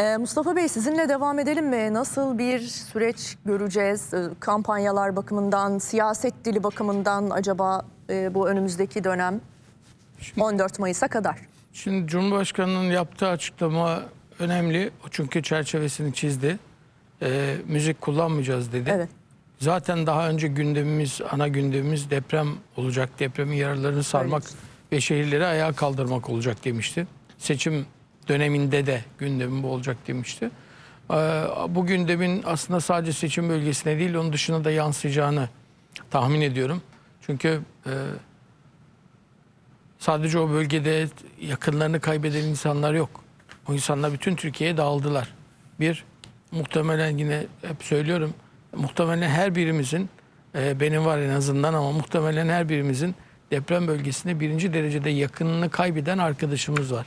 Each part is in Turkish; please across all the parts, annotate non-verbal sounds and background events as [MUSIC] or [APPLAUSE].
Ee, Mustafa Bey sizinle devam edelim mi? Nasıl bir süreç göreceğiz? Ee, Kampanyalar bakımından, siyaset dili bakımından acaba e, bu önümüzdeki dönem 14 Mayıs'a kadar? Şimdi Cumhurbaşkanı'nın yaptığı açıklama önemli. O çünkü çerçevesini çizdi. Ee, müzik kullanmayacağız dedi. Evet. Zaten daha önce gündemimiz, ana gündemimiz deprem olacak. Depremin yaralarını sarmak Öyle. ve şehirleri ayağa kaldırmak olacak demişti. Seçim döneminde de gündemim bu olacak demişti. Ee, bu gündemin aslında sadece seçim bölgesine değil onun dışına da yansıyacağını tahmin ediyorum. Çünkü e, sadece o bölgede yakınlarını kaybeden insanlar yok. O insanlar bütün Türkiye'ye dağıldılar. Bir, muhtemelen yine hep söylüyorum, muhtemelen her birimizin, e, benim var en azından ama muhtemelen her birimizin deprem bölgesinde birinci derecede yakınını kaybeden arkadaşımız var.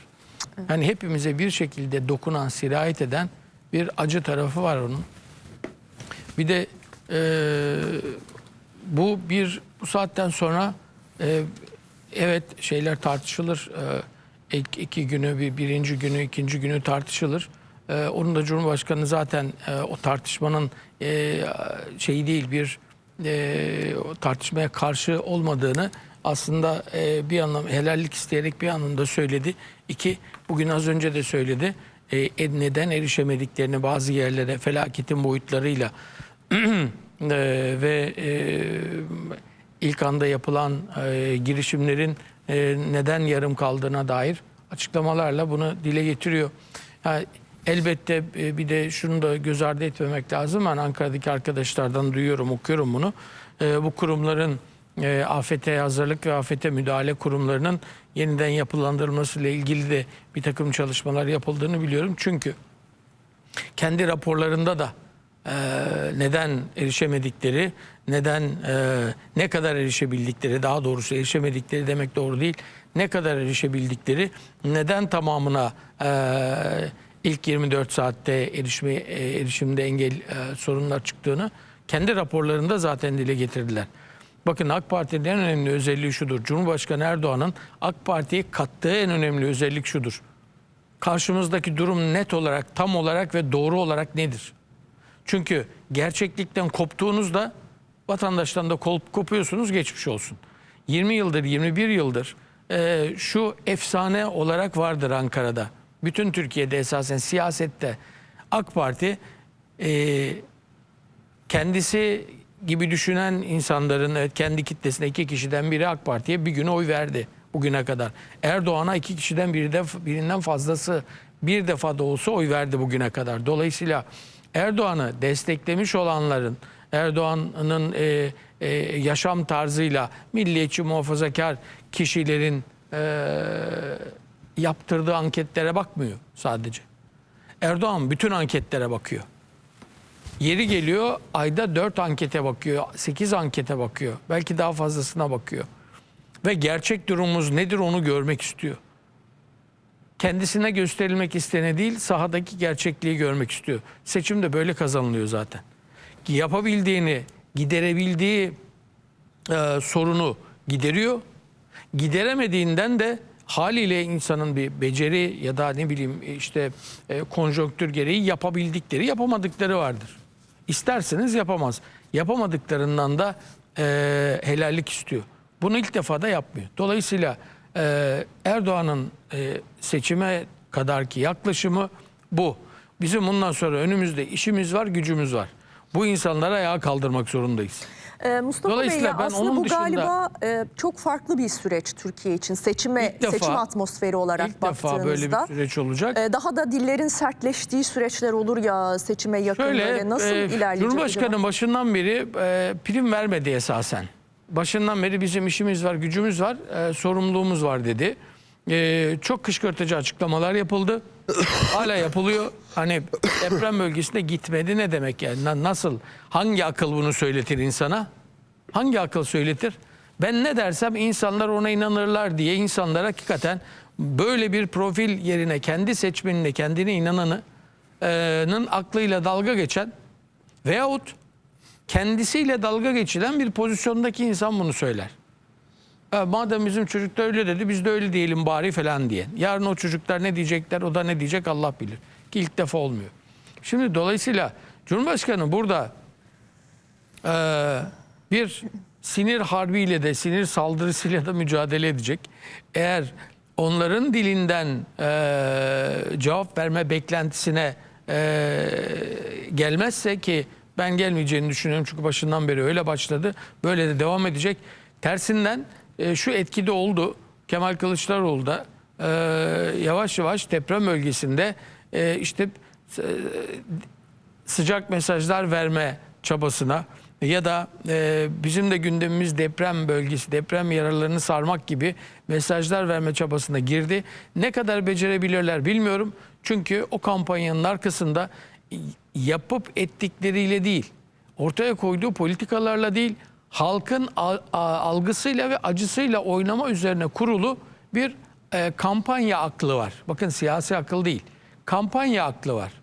Yani hepimize bir şekilde dokunan, sirayet eden bir acı tarafı var onun. Bir de e, bu bir bu saatten sonra e, evet şeyler tartışılır. E, iki günü bir birinci günü ikinci günü tartışılır. E, onun da Cumhurbaşkanı zaten e, o tartışmanın e, şeyi değil bir e, tartışmaya karşı olmadığını aslında e, bir anlam helallik isteyerek bir anlamda söyledi. İki bugün az önce de söyledi. E, e, neden erişemediklerini bazı yerlere felaketin boyutlarıyla Eee, [CLEARS THROAT] ve eee, ilk anda yapılan eee, girişimlerin eee, neden yarım kaldığına dair açıklamalarla bunu dile getiriyor. Ha, elbette e, bir de şunu da göz ardı etmemek lazım. Ben Ankara'daki arkadaşlardan duyuyorum, okuyorum bunu. Eee, bu kurumların eee, afete hazırlık ve afete müdahale kurumlarının yeniden yapılandırılması ile ilgili de bir takım çalışmalar yapıldığını biliyorum. Çünkü kendi raporlarında da e, neden erişemedikleri, neden e, ne kadar erişebildikleri, daha doğrusu erişemedikleri demek doğru değil, ne kadar erişebildikleri, neden tamamına e, ilk 24 saatte erişme, e, erişimde engel e, sorunlar çıktığını kendi raporlarında zaten dile getirdiler. Bakın AK Parti'nin en önemli özelliği şudur. Cumhurbaşkanı Erdoğan'ın AK Parti'ye kattığı en önemli özellik şudur karşımızdaki durum net olarak, tam olarak ve doğru olarak nedir? Çünkü gerçeklikten koptuğunuzda vatandaştan da kop, kopuyorsunuz geçmiş olsun. 20 yıldır, 21 yıldır e, şu efsane olarak vardır Ankara'da. Bütün Türkiye'de esasen siyasette AK Parti e, kendisi gibi düşünen insanların kendi kitlesine iki kişiden biri AK Parti'ye bir gün oy verdi bugüne kadar. Erdoğan'a iki kişiden biri de, birinden fazlası bir defa da olsa oy verdi bugüne kadar. Dolayısıyla Erdoğan'ı desteklemiş olanların Erdoğan'ın e, e, yaşam tarzıyla milliyetçi muhafazakar kişilerin e, yaptırdığı anketlere bakmıyor sadece. Erdoğan bütün anketlere bakıyor. Yeri geliyor ayda 4 ankete bakıyor, 8 ankete bakıyor. Belki daha fazlasına bakıyor. Ve gerçek durumumuz nedir onu görmek istiyor. Kendisine gösterilmek istene değil, sahadaki gerçekliği görmek istiyor. Seçim de böyle kazanılıyor zaten. Yapabildiğini, giderebildiği e, sorunu gideriyor. Gideremediğinden de haliyle insanın bir beceri ya da ne bileyim işte e, konjonktür gereği yapabildikleri, yapamadıkları vardır. İsterseniz yapamaz. Yapamadıklarından da e, helallik istiyor. Bunu ilk defa da yapmıyor. Dolayısıyla e, Erdoğan'ın e, seçime kadarki yaklaşımı bu. Bizim bundan sonra önümüzde işimiz var, gücümüz var. Bu insanları ayağa kaldırmak zorundayız. Ee, Mustafa Bey ya ben aslında onun bu dışında- galiba e, çok farklı bir süreç Türkiye için seçime defa- seçim atmosferi olarak İlk baktığınızda. defa böyle bir süreç olacak. e, daha da dillerin sertleştiği süreçler olur ya seçime yakın Şöyle böyle nasıl e, ilerleyecek Cumhurbaşkanı acaba? başından beri e, prim vermedi esasen. Başından beri bizim işimiz var, gücümüz var, e, sorumluluğumuz var dedi. E, çok kışkırtıcı açıklamalar yapıldı. [COUGHS] Hala yapılıyor. Hani deprem bölgesine gitmedi ne demek yani? Na- Nasıl? Hangi akıl bunu söyletir insana? Hangi akıl söyletir? Ben ne dersem insanlar ona inanırlar diye insanlar hakikaten böyle bir profil yerine kendi seçmenine, kendine inananının aklıyla dalga geçen veyahut kendisiyle dalga geçilen bir pozisyondaki insan bunu söyler. "Ha, madem bizim çocuklar öyle dedi biz de öyle diyelim bari falan diye. Yarın o çocuklar ne diyecekler o da ne diyecek Allah bilir. Ki ilk defa olmuyor. Şimdi dolayısıyla Cumhurbaşkanı burada eee, bir sinir harbiyle de sinir saldırısıyla da mücadele edecek. Eğer onların dilinden eee, cevap verme beklentisine eee, gelmezse ki ben gelmeyeceğini düşünüyorum çünkü başından beri öyle başladı. Böyle de devam edecek. Tersinden eee, şu etkide oldu. Kemal Kılıçdaroğlu da eee, yavaş yavaş deprem bölgesinde eee, işte eee, sıcak mesajlar verme çabasına ya da e, bizim de gündemimiz deprem bölgesi, deprem yaralarını sarmak gibi mesajlar verme çabasına girdi. Ne kadar becerebilirler bilmiyorum. Çünkü o kampanyanın arkasında yapıp ettikleriyle değil, ortaya koyduğu politikalarla değil, halkın algısıyla ve acısıyla oynama üzerine kurulu bir e, kampanya aklı var. Bakın siyasi akıl değil, kampanya aklı var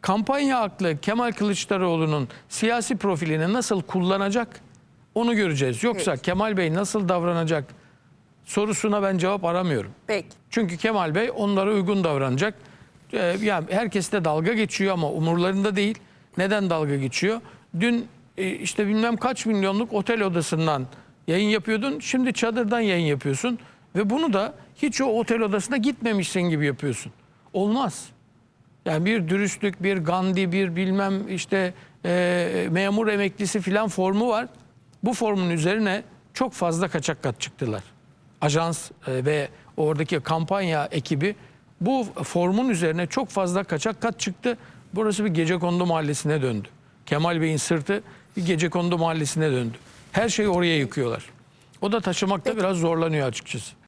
kampanya aklı Kemal Kılıçdaroğlu'nun siyasi profilini nasıl kullanacak onu göreceğiz. Yoksa Peki. Kemal Bey nasıl davranacak sorusuna ben cevap aramıyorum. Peki. Çünkü Kemal Bey onlara uygun davranacak. Ee, yani herkes de dalga geçiyor ama umurlarında değil. Neden dalga geçiyor? Dün e, işte bilmem kaç milyonluk otel odasından yayın yapıyordun. Şimdi çadırdan yayın yapıyorsun. Ve bunu da hiç o otel odasına gitmemişsin gibi yapıyorsun. Olmaz. Yani bir dürüstlük, bir Gandhi, bir bilmem işte e, memur emeklisi filan formu var. Bu formun üzerine çok fazla kaçak kat çıktılar. Ajans e, ve oradaki kampanya ekibi bu formun üzerine çok fazla kaçak kat çıktı. Burası bir gecekondu mahallesine döndü. Kemal Bey'in sırtı gecekondu mahallesine döndü. Her şeyi oraya yıkıyorlar. O da taşımakta biraz zorlanıyor açıkçası.